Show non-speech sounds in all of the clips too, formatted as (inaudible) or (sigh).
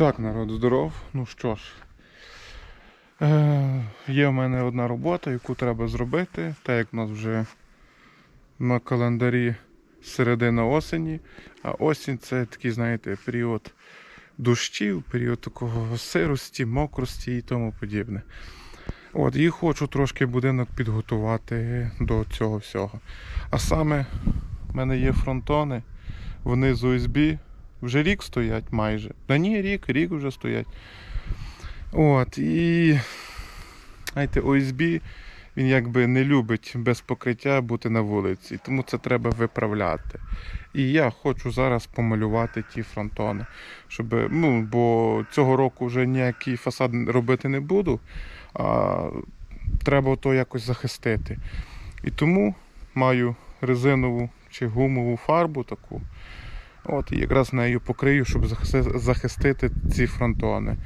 Так, народ, здоров. Ну що ж, е, є в мене одна робота, яку треба зробити, так як в нас вже на календарі середина осені, а осінь це такий, знаєте, період дощів, період такого сирості, мокрості і тому подібне. От, і хочу трошки будинок підготувати до цього всього. А саме в мене є фронтони, вони з вже рік стоять майже. Та ні, рік, рік вже стоять. От, і знаєте, ОСБ він якби не любить без покриття бути на вулиці, тому це треба виправляти. І я хочу зараз помалювати ті фронтони. Щоб, ну, бо цього року вже ніякий фасад робити не буду, а треба то якось захистити. І тому маю резинову чи гумову фарбу таку. От, і якраз нею покрию, щоб захистити ці фронтони.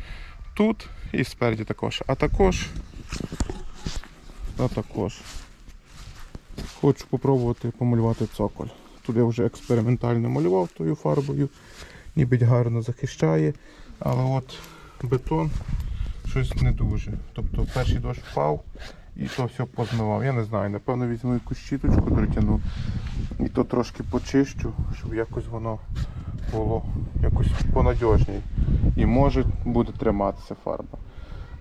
Тут і спереді також. А також. А також. Хочу попробувати помалювати цоколь. Тут я вже експериментально малював тою фарбою, ніби гарно захищає. Але от бетон щось не дуже. Тобто перший дощ впав і то все позмивав. Я не знаю, напевно візьму якусь щіточку, дотягну і то трошки почищу, щоб якось воно було якось понадіжній. І може буде триматися фарба.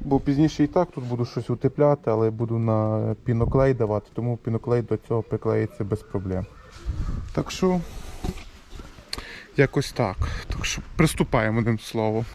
Бо пізніше і так тут буду щось утепляти, але буду на піноклей давати, тому піноклей до цього приклеїться без проблем. Так що якось так. Так що приступаємо одним словом.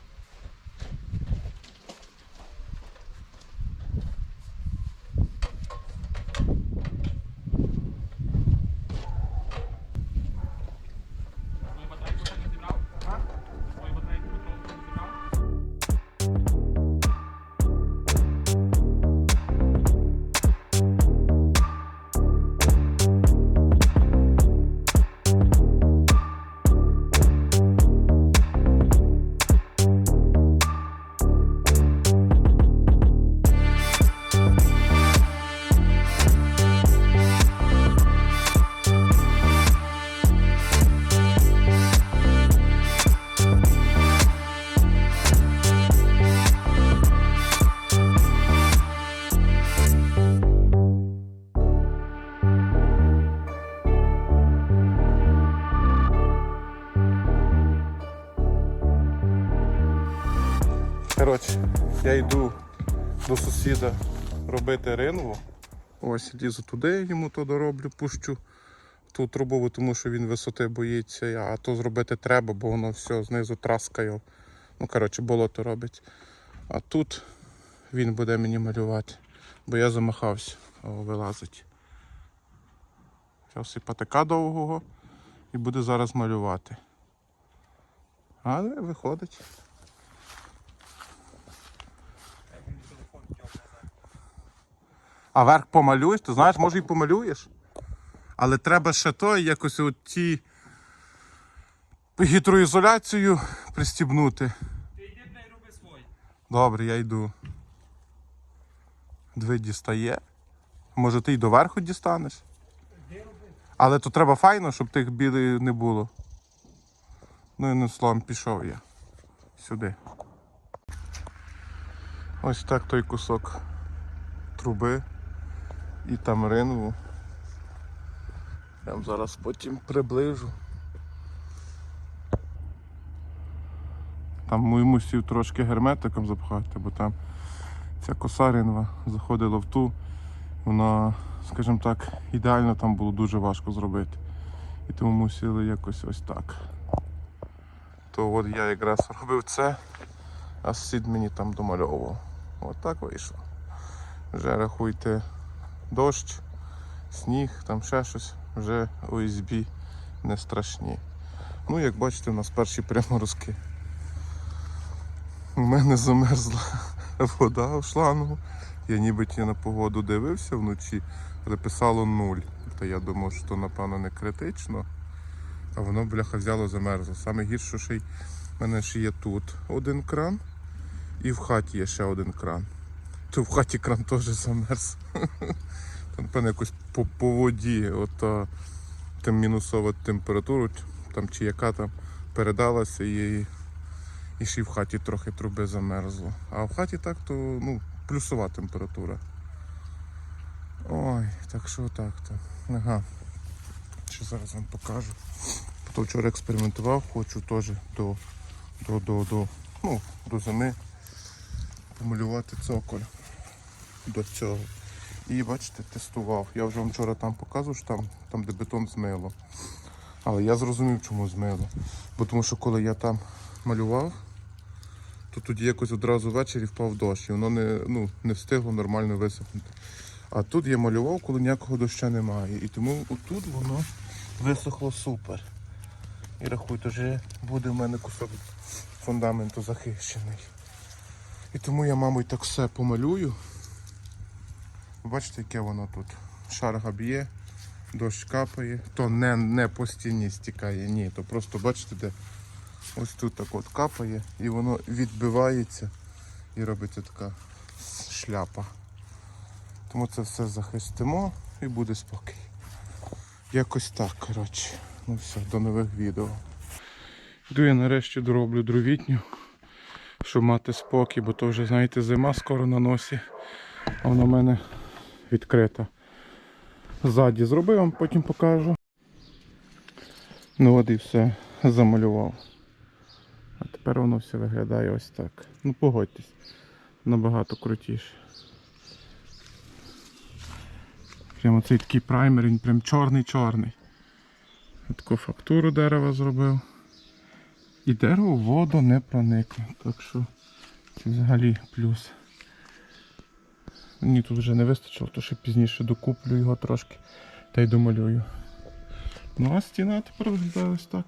Коротше, я йду до сусіда робити ринву. Ось лізу туди, йому то дороблю, пущу ту трубу, тому що він висоти боїться, а то зробити треба, бо воно все знизу траскає. Ну, коротше, болото робить. А тут він буде мені малювати, бо я замахався, О, вилазить. Зараз і патика довгого і буде зараз малювати. Але виходить. А верх помалюєш, ти знаєш, може і помалюєш. Але треба ще то якось оті гідроізоляцію пристібнути. Ти йди, блядь, роби свої. Добре, я йду. Дві дістає. Може ти й до верху дістанеш? Але то треба файно, щоб тих білих не було. Ну і не словом пішов я сюди. Ось так той кусок труби і там ринву. Я вам зараз потім приближу. Там ми мусив трошки герметиком запхати, бо там ця коса ринва заходила в ту, вона, скажімо так, ідеально там було дуже важко зробити. І тому мусили якось ось так. То от я якраз робив це, а сусід мені там домальовував. От так вийшло. Вже рахуйте дощ, сніг, там ще щось, вже ОСБ не страшні. Ну, як бачите, у нас перші приморозки. У мене замерзла (laughs) вода в шлангу. Я нібито на погоду дивився вночі, але писало нуль. То я думав, що напевно не критично. А воно, бляха, взяло замерзло. Саме гірше, що в мене ще є тут один кран, і в хаті є ще один кран. То в хаті кран теж замерз. (laughs) Там, напевно, якось по, по воді, от а, там мінусова температура, там чи яка там передалася і І ще й в хаті трохи труби замерзло. А в хаті так то ну, плюсова температура. Ой, так що так то. Ага. Що зараз вам покажу. То вчора експериментував, хочу теж до, до, до, до, ну, до зими помалювати цоколь до цього. І бачите, тестував. Я вже вам вчора там показував, що там, там де бетон змило. Але я зрозумів, чому змило. Бо тому що коли я там малював, то тоді якось одразу ввечері впав дощ і воно не, ну, не встигло нормально висохнути. А тут я малював, коли ніякого дощу немає. І тому отут воно висохло супер. І рахуйте, вже буде в мене кусок фундаменту захищений. І тому я, мабуть, так все помалюю. Бачите, яке воно тут. Шарга б'є, дощ капає, то не, не по стіні стікає, ні, то просто бачите, де ось тут так от капає і воно відбивається і робиться така шляпа. Тому це все захистимо і буде спокій. Якось так, коротше. Ну все, до нових відео. Йду я нарешті дороблю дровітню, щоб мати спокій, бо то вже, знаєте, зима скоро на носі, а вона в мене відкрита. Ззаді зробив, вам потім покажу. Ну от і все, замалював. А тепер воно все виглядає ось так. Ну погодьтесь, набагато крутіше. Прямо цей такий праймер, він прям чорний-чорний. Таку фактуру дерева зробив. І дерево в воду не проникне. Так що це взагалі плюс. Мені тут вже не вистачило, то ще пізніше докуплю його трошки та й домалюю. Ну а стіна тепер виглядає ось так.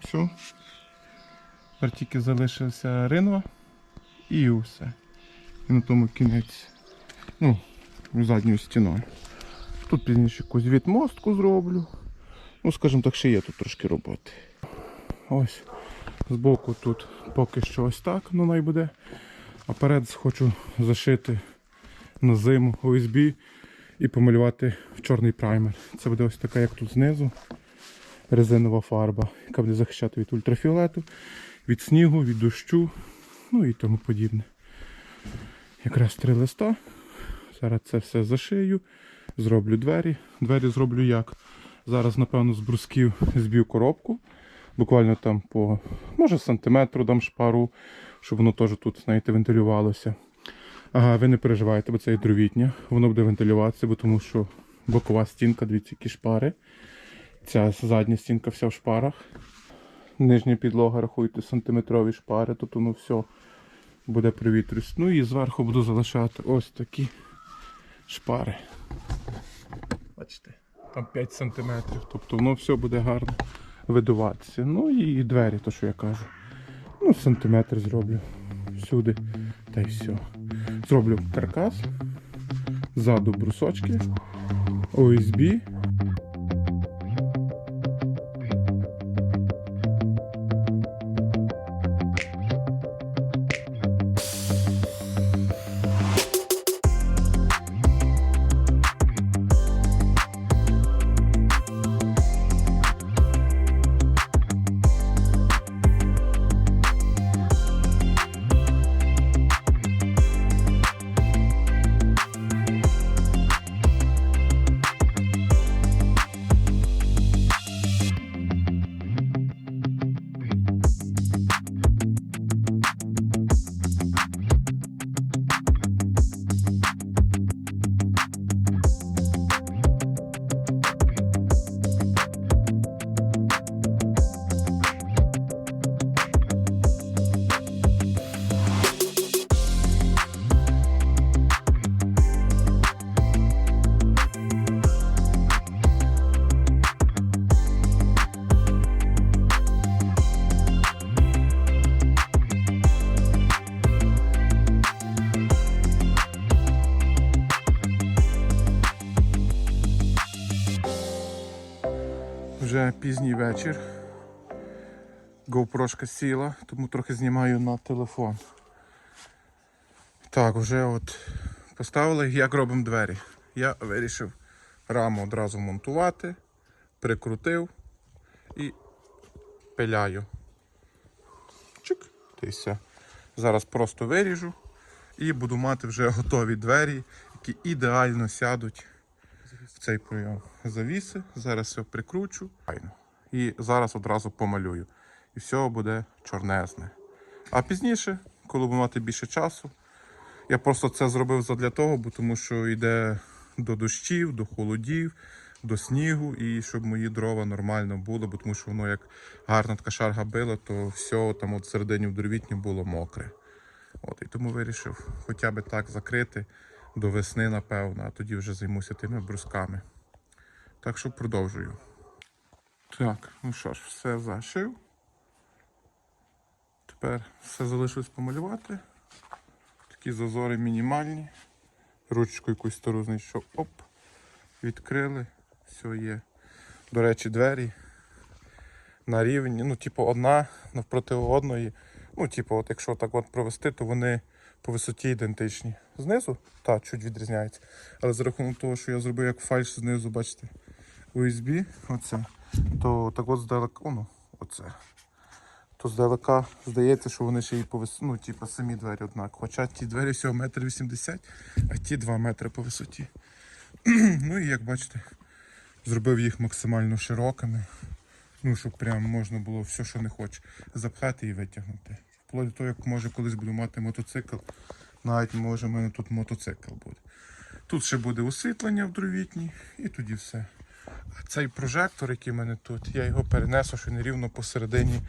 Все. Тепер тільки залишився ринва і все. І на тому кінець. Ну, задньою стіною. Тут пізніше якусь відмостку зроблю. Ну, скажімо так, ще є тут трошки роботи. Ось збоку тут поки що ось так, ну най буде. А перед хочу зашити на зиму OSB і помалювати в чорний праймер. Це буде ось така, як тут знизу. Резинова фарба, яка буде захищати від ультрафіолету, від снігу, від дощу, ну і тому подібне. Якраз три листа. Зараз це все зашию, зроблю двері. Двері зроблю як. Зараз, напевно, з брусків зб'ю коробку. Буквально там по, може, сантиметру дам шпару, щоб воно теж тут, знаєте, вентилювалося. Ага, ви не переживайте, бо це є дровітня. Воно буде вентилюватися, бо тому що бокова стінка, дивіться, які шпари. Ця задня стінка вся в шпарах. Нижня підлога, рахуйте, сантиметрові шпари, тут воно все буде привітрюсь. Ну і зверху буду залишати ось такі шпари. Бачите, там 5 сантиметрів. Тобто воно все буде гарно видуватися. Ну і двері, то що я кажу. Ну, сантиметр зроблю всюди. Та й все. Зроблю каркас. Ззаду брусочки. OSB. Пізній вечір. GoPro сіла, тому трохи знімаю на телефон. Так, вже от поставили, як робимо двері. Я вирішив раму одразу монтувати, прикрутив і пиляю. чик, все. Зараз просто виріжу і буду мати вже готові двері, які ідеально сядуть цей прийом. Завіси, зараз все прикручу. І зараз одразу помалюю. І все буде чорнезне. А пізніше, коли буду мати більше часу, я просто це зробив задля того, бо тому що йде до дощів, до холодів, до снігу, і щоб мої дрова нормально було, бо тому що воно як гарна така шарга била, то все там от середині в дровітні було мокре. От, і тому вирішив хоча б так закрити до весни, напевно, а тоді вже займуся тими брусками. Так що продовжую. Так, ну що ж, все зашив. Тепер все залишилось помалювати. Такі зазори мінімальні. Ручку якусь стару знайшов. Оп. Відкрили. Все є. До речі, двері на рівні. Ну, типу, одна навпроти одної. Ну, типу, от якщо так от провести, то вони по висоті ідентичні. Знизу, так, чуть відрізняються. Але за рахунок того, що я зробив як фальш знизу, бачите, USB, оце, то так от здалека, ну, оце. То здалека здається, що вони ще й по висоті, ну, типу, самі двері однак. Хоча ті двері всього метр вісімдесят, а ті 2 метри по висоті. (clears throat) ну і як бачите, зробив їх максимально широкими. Ну, щоб прям можна було все, що не хоче, запхати і витягнути. Вплоть до того, як може колись буду мати мотоцикл, навіть може в мене тут мотоцикл буде. Тут ще буде освітлення в дровітні і тоді все. А цей прожектор, який в мене тут, я його перенесу, що не рівно посередині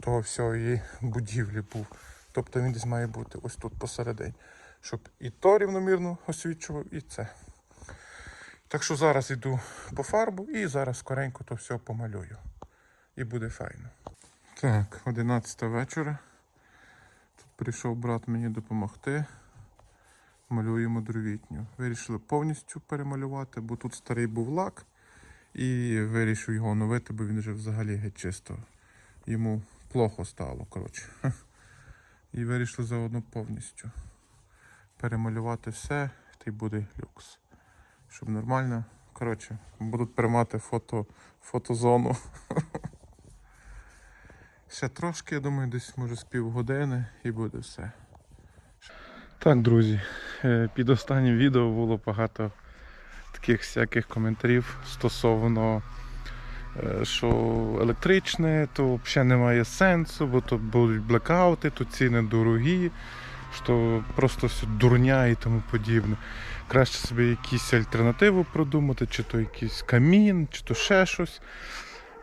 того всієї будівлі був. Тобто він десь має бути ось тут посередині. Щоб і то рівномірно освічував, і це. Так що зараз йду по фарбу і зараз скоренько то все помалюю. І буде файно. Так, 11 вечора. Прийшов брат мені допомогти. Малюємо дровітню. Вирішили повністю перемалювати, бо тут старий був лак. І вирішив його оновити, бо він вже взагалі геть чисто. Йому плохо стало, коротше. (laughs) І вирішили заодно повністю перемалювати все, та й буде люкс. Щоб нормально. Коротше, будуть приймати фото, фотозону. (laughs) Ще трошки, я думаю, десь може з півгодини і буде все. Так, друзі, е, під останнім відео було багато таких всяких коментарів стосовно, е, що електричне, то взагалі немає сенсу, бо то будуть блекаути, то ціни дорогі, що просто все дурня і тому подібне. Краще собі якісь альтернативу продумати, чи то якийсь камін, чи то ще щось.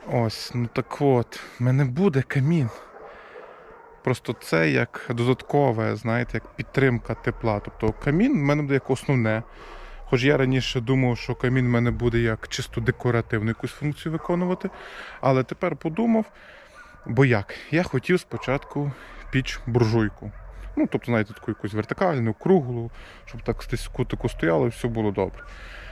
Ось, ну так от, в мене буде камін. Просто це як додаткове, знаєте, як підтримка тепла. Тобто камін в мене буде як основне. Хоч я раніше думав, що камін в мене буде як чисто декоративну якусь функцію виконувати. Але тепер подумав, бо як? Я хотів спочатку піч буржуйку. Ну, тобто, знаєте, таку якусь вертикальну, круглу, щоб так десь в кутику стояло і все було добре.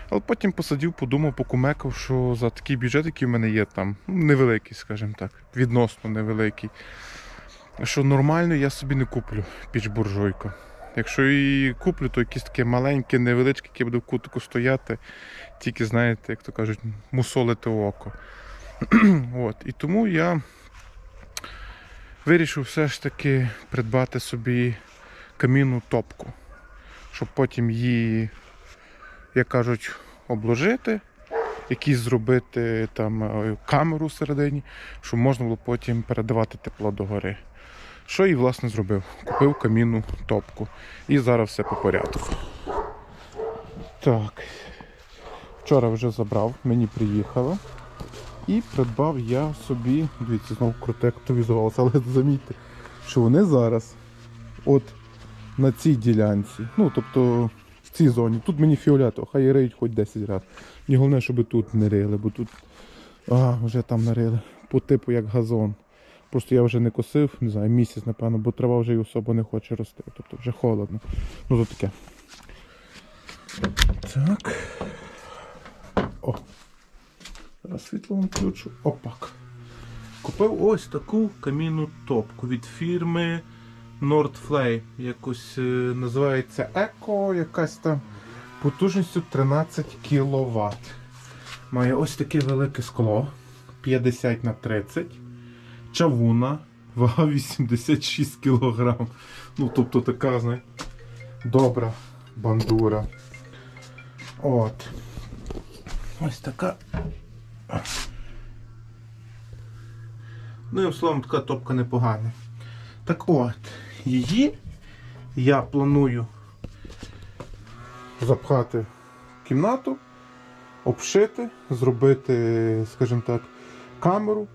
Але потім посадів, подумав, покумекав, що за такий бюджет, який в мене є там, ну, невеликий, скажімо так, відносно невеликий, що нормально я собі не куплю піч буржуйку. Якщо і куплю, то якісь таке маленьке, невеличке, яке буде в кутику стояти, тільки, знаєте, як то кажуть, мусолити око. (clears throat) От. І тому я вирішив все ж таки придбати собі камінну топку, щоб потім її, як кажуть, обложити, якісь зробити там е, камеру всередині, щоб можна було потім передавати тепло до гори. Що і власне зробив? Купив камінну топку. І зараз все по порядку. Так. Вчора вже забрав, мені приїхало. І придбав я собі, дивіться, знову круто активізувалося, але (laughs) замітьте, що вони зараз от на цій ділянці, ну тобто в цій зоні, тут мені фіолетово, хай риють хоч 10 разів. Мені головне, щоб тут не рили, бо тут а, вже там нарили. По типу як газон. Просто я вже не косив, не знаю, місяць, напевно, бо трава вже й особо не хоче рости. Тобто вже холодно. Ну то таке. Так. О. Зараз світло вам включу. Опак. Купив ось таку камінну топку від фірми Nordflay. Якось е, називається Eco, якась там потужністю 13 кВт. Має ось таке велике скло 50 на 30 чавуна Вага (laughs) 86 кг. Ну, тобто така, знаєте, добра бандура. От. Ось така. Ну і словом, така топка непогана. Так от, її я планую запхати в кімнату, обшити, зробити, скажімо так, камеру.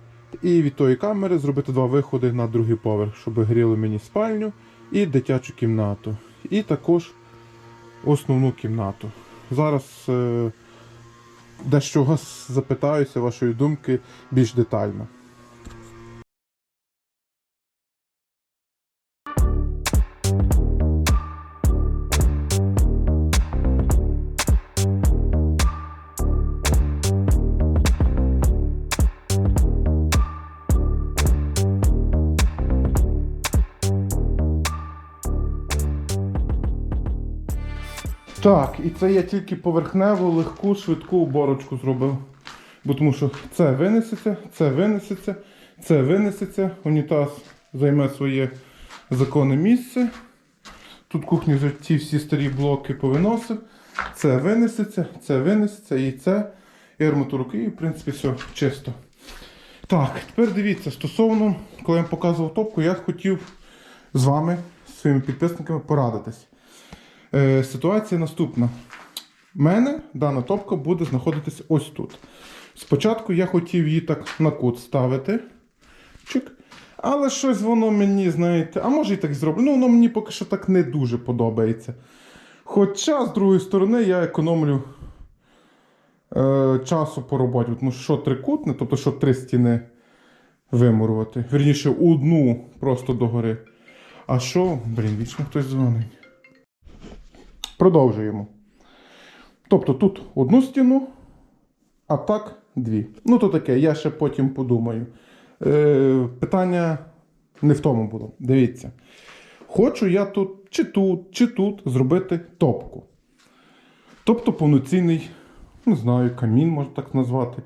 І від тої камери зробити два виходи на другий поверх, щоб гріли мені спальню і дитячу кімнату. І також основну кімнату. Зараз е, дещо вас запитаюся вашої думки більш детально. Так, і це я тільки поверхневу, легку, швидку уборочку зробив. Бо тому що це винесеться, це винесеться, це винесеться, унітаз займе своє законне місце. Тут кухні вже ті всі старі блоки повиносив. Це винесеться, це винесеться і це. І арматуру і в принципі все чисто. Так, тепер дивіться, стосовно, коли я вам показував топку, я хотів з вами, з своїми підписниками, порадитись. Е, ситуація наступна. У мене дана топка буде знаходитися ось тут. Спочатку я хотів її так на кут ставити. Чик. Але щось воно мені, знаєте, а може і так зроблю. Ну, воно мені поки що так не дуже подобається. Хоча, з другої сторони, я економлю е, часу по роботі. Тому що трикутне, тобто що три стіни вимурувати. Вірніше, одну просто догори. А що, блін, вічно хтось дзвонить. Продовжуємо. Тобто тут одну стіну, а так дві. Ну, то таке, я ще потім подумаю. Е, питання не в тому було. Дивіться. Хочу я тут, чи тут, чи тут зробити топку. Тобто повноцінний, не знаю, камін можна так назвати.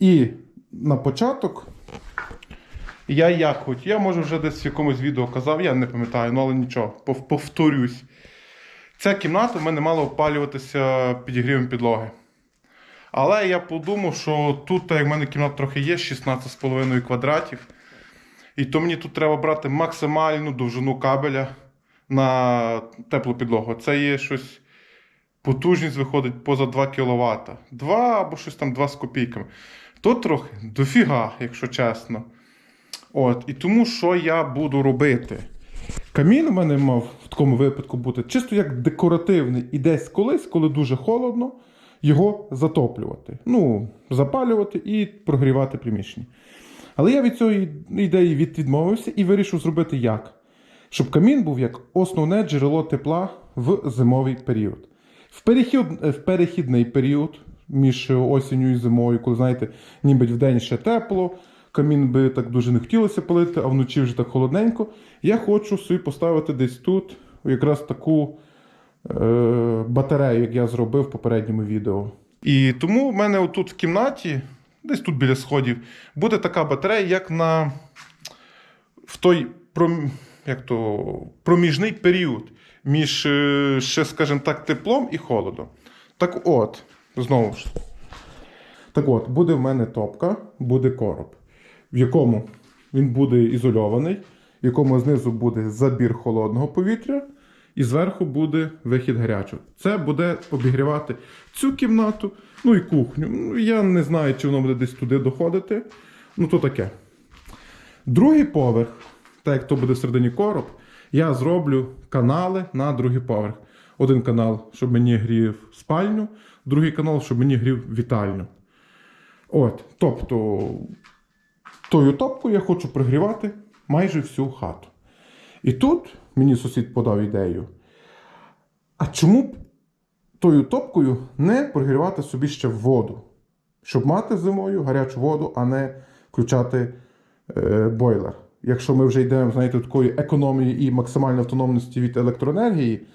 І на початок я як хоч, я може вже десь в якомусь відео казав, я не пам'ятаю, ну але нічого, повторюсь. Ця кімната в мене мала опалюватися підігрівом підлоги. Але я подумав, що тут, як в мене кімната трохи є, 16,5 квадратів. І то мені тут треба брати максимальну довжину кабеля на теплу підлогу. Це є щось. Потужність виходить поза 2 кВт. 2 або щось там 2 з копійками. Тут трохи дофіга, якщо чесно. От, і тому що я буду робити? Камін у мене мав такому випадку бути чисто як декоративний і десь колись, коли дуже холодно, його затоплювати. Ну, запалювати і прогрівати приміщення. Але я від цієї ідеї від- відмовився і вирішив зробити як? Щоб камін був як основне джерело тепла в зимовий період. В, перехід, в перехідний період між осінню і зимою, коли, знаєте, ніби вдень ще тепло, камін би так дуже не хотілося палити, а вночі вже так холодненько. Я хочу собі поставити десь тут якраз таку е, батарею, як я зробив в попередньому відео. І тому в мене отут в кімнаті, десь тут біля сходів, буде така батарея, як на в той пром... як то, проміжний період між, е, ще, скажімо так, теплом і холодом. Так от, знову ж. Так от, буде в мене топка, буде короб, в якому він буде ізольований, в якому знизу буде забір холодного повітря, і зверху буде вихід гарячого. Це буде обігрівати цю кімнату, ну і кухню. Ну, Я не знаю, чи воно буде десь туди доходити. Ну, то таке. Другий поверх, так як то буде всередині короб, я зроблю канали на другий поверх. Один канал, щоб мені грів спальню, другий канал, щоб мені грів вітальню. От, тобто, тою топкою я хочу пригрівати майже всю хату. І тут мені сусід подав ідею. А чому б тою топкою не прогрівати собі ще воду? Щоб мати зимою гарячу воду, а не включати е, бойлер. Якщо ми вже йдемо, знаєте, такої економії і максимальної автономності від електроенергії.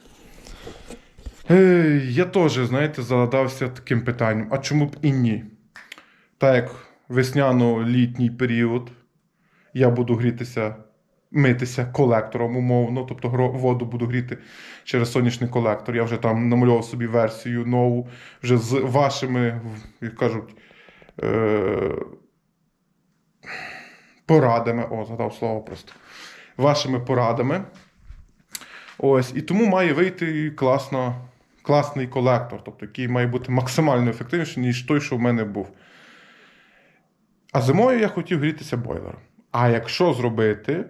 Е, я теж, знаєте, задався таким питанням: а чому б і ні? Так як весняно-літній період я буду грітися митися колектором умовно, тобто воду буду гріти через сонячний колектор. Я вже там намальовував собі версію нову, вже з вашими, як кажуть, е- порадами. О, згадав слово просто. Вашими порадами. Ось, і тому має вийти класно, класний колектор, тобто який має бути максимально ефективніший, ніж той, що в мене був. А зимою я хотів грітися бойлером. А якщо зробити,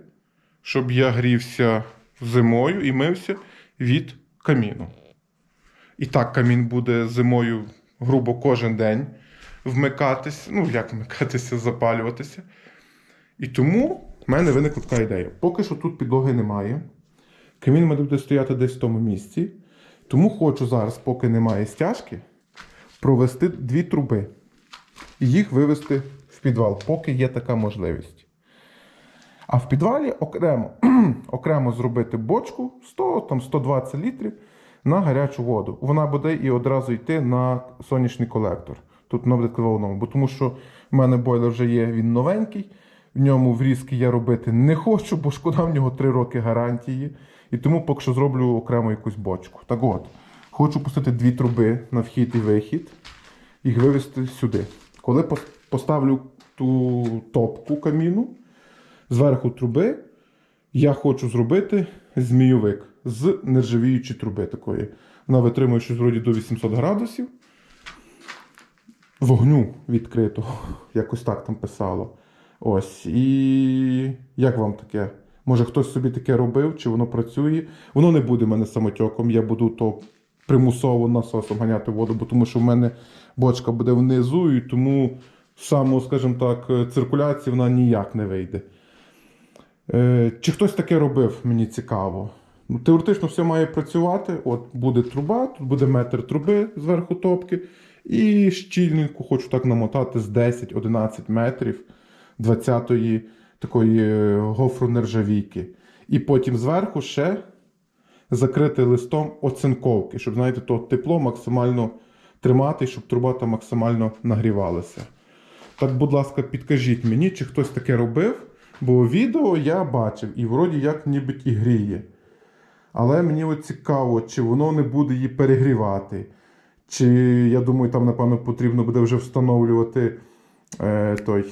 щоб я грівся зимою і мився від каміну. І так камін буде зимою, грубо, кожен день вмикатись. Ну, як вмикатися, запалюватися. І тому в мене виникла така ідея. Поки що тут підлоги немає. Камін в мене буде стояти десь в тому місці. Тому хочу зараз, поки немає стяжки, провести дві труби і їх вивести в підвал, поки є така можливість. А в підвалі окремо, (clears throat) окремо зробити бочку 100, там 120 літрів на гарячу воду. Вона буде і одразу йти на сонячний колектор. Тут вона буде кривовному, бо тому що в мене бойлер вже є, він новенький. В ньому врізки я робити не хочу, бо шкода в нього 3 роки гарантії. І тому поки що зроблю окремо якусь бочку. Так от, хочу пустити дві труби на вхід і вихід, їх вивезти сюди. Коли поставлю ту топку каміну, зверху труби, я хочу зробити змійовик з нержавіючої труби такої. Вона витримує щось вроді до 800 градусів. Вогню відкритого, якось так там писало. Ось. І як вам таке? Може хтось собі таке робив, чи воно працює? Воно не буде в мене самотьоком, я буду то примусово насосом ганяти воду, бо тому що в мене бочка буде внизу, і тому саму, скажімо так, циркуляції вона ніяк не вийде. Е, чи хтось таке робив, мені цікаво. Ну, теоретично все має працювати. От буде труба, тут буде метр труби зверху топки. І щільненько хочу так намотати з 10-11 метрів 20-ї такої е, гофру нержавійки. І потім зверху ще закрити листом оцинковки, щоб, знаєте, то тепло максимально тримати, щоб труба там максимально нагрівалася. Так, будь ласка, підкажіть мені, чи хтось таке робив, бо відео я бачив і вроді як ніби і гріє. Але мені от цікаво, чи воно не буде її перегрівати. Чи, я думаю, там, напевно, потрібно буде вже встановлювати е, той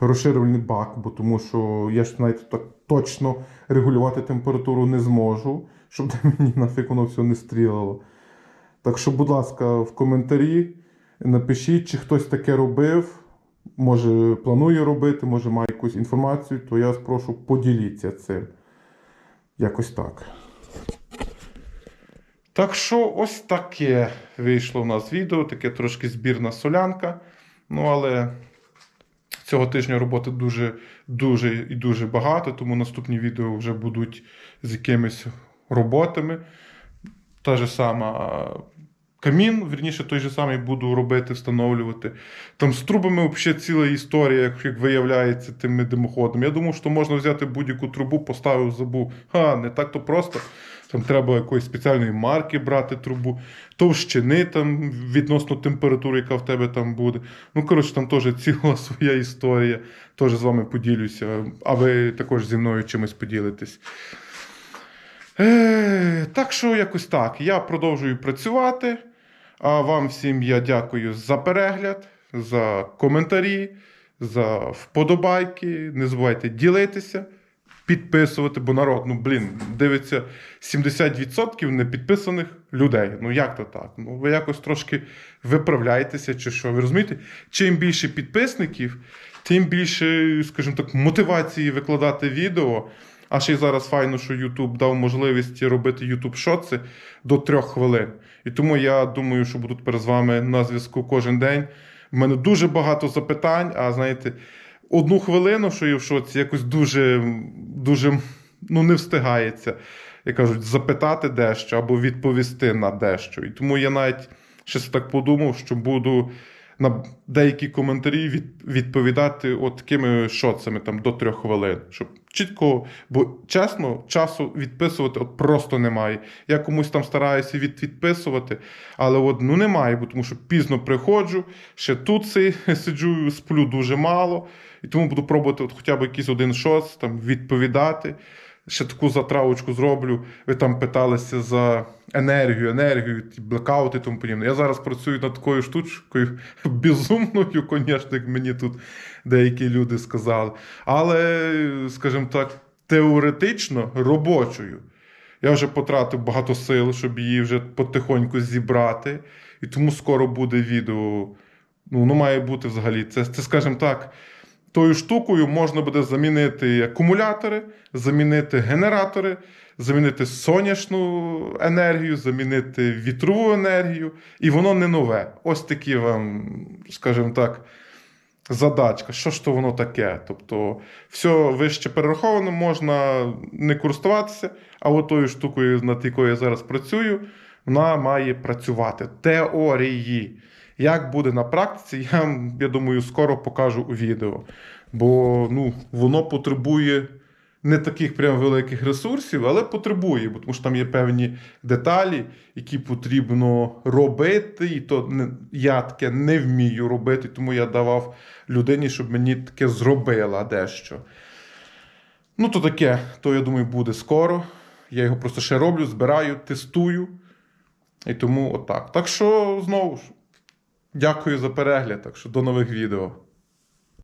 розширювальний бак, бо тому що я ж навіть так точно регулювати температуру не зможу, щоб (laughs) мені нафіг воно все не стрілило. Так що, будь ласка, в коментарі напишіть, чи хтось таке робив, може планує робити, може має якусь інформацію, то я вас прошу поділіться цим. Якось так. Так що ось таке вийшло в нас відео, таке трошки збірна солянка. Ну, але цього тижня роботи дуже, дуже і дуже багато, тому наступні відео вже будуть з якимись роботами. Та ж сама камін, вірніше, той же самий буду робити, встановлювати. Там з трубами взагалі ціла історія, як, виявляється, тими димоходами. Я думав, що можна взяти будь-яку трубу, поставив, забув. Ха, не так то просто. Там треба якоїсь спеціальної марки брати трубу, товщини там відносно температури, яка в тебе там буде. Ну, коротше, там теж ціла (laughs) своя історія. Теж з вами поділюся, а ви також зі мною чимось поділитесь. Е, так що якось так. Я продовжую працювати. А вам всім я дякую за перегляд, за коментарі, за вподобайки. Не забувайте ділитися, підписувати, бо народ, ну блін, дивиться 70% непідписаних людей. Ну як то так? Ну ви якось трошки виправляєтеся, чи що? Ви розумієте? Чим більше підписників, тим більше, скажімо так, мотивації викладати відео. А ще й зараз файно, що YouTube дав можливість робити YouTube шоци до трьох хвилин. І тому я думаю, що буду тепер з вами на зв'язку кожен день. У мене дуже багато запитань, а знаєте, одну хвилину, що є в шоці, якось дуже, дуже ну, не встигається, як кажуть, запитати дещо або відповісти на дещо. І тому я навіть щось так подумав, що буду на деякі коментарі від, відповідати от такими шоцами там до трьох хвилин. Щоб чітко, бо чесно, часу відписувати от просто немає. Я комусь там стараюся від, відписувати, але от ну немає, бо тому що пізно приходжу, ще тут си- (laughs) сиджу, сплю дуже мало. І тому буду пробувати от хоча б якийсь один шоц там відповідати. Ще таку затравочку зроблю. Ви там питалися за енергію, енергію, блекаути і тому подібне. Я зараз працюю над такою штучкою, (laughs) безумною, звісно, як мені тут деякі люди сказали. Але, скажімо так, теоретично робочою. Я вже потратив багато сил, щоб її вже потихоньку зібрати. І тому скоро буде відео. Ну, воно має бути взагалі. Це, це скажімо так, тою штукою можна буде замінити акумулятори, замінити генератори, замінити сонячну енергію, замінити вітрову енергію, і воно не нове. Ось такі вам, скажімо так, задачка. Що ж то воно таке? Тобто, все вище перераховано, можна не користуватися, а от тою штукою, над якою я зараз працюю, вона має працювати. Теорії. Як буде на практиці, (laughs) я, я думаю, скоро покажу у відео. Бо ну, воно потребує не таких прям великих ресурсів, але потребує, бо тому що там є певні деталі, які потрібно робити, і то не, я таке не вмію робити, тому я давав людині, щоб мені таке зробила дещо. Ну, то таке, то я думаю, буде скоро. Я його просто ще роблю, збираю, тестую. І тому отак. Так що, знову ж, дякую за перегляд. Так що до нових відео.